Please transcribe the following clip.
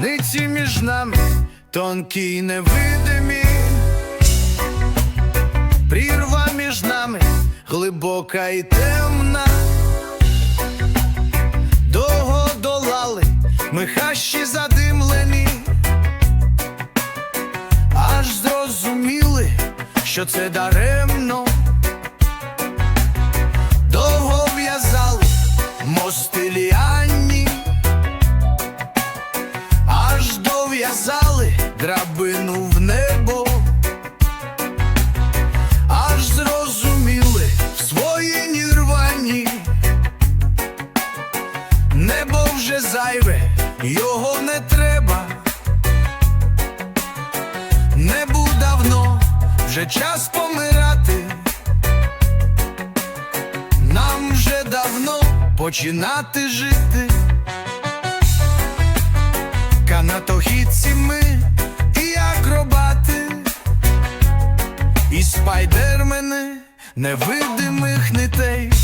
Ниці між нами тонкі й невидимі, прірва між нами глибока і темна. Довго долали ми хащі задимлені, аж зрозуміли, що це даремно. Довго в'язали мости дов'язали драбину в небо, аж зрозуміли в своїй нірвані. Небо вже зайве, його не треба. Небу давно, вже час помирати. Нам вже давно починати жити. І спайдермени невидимих нитей.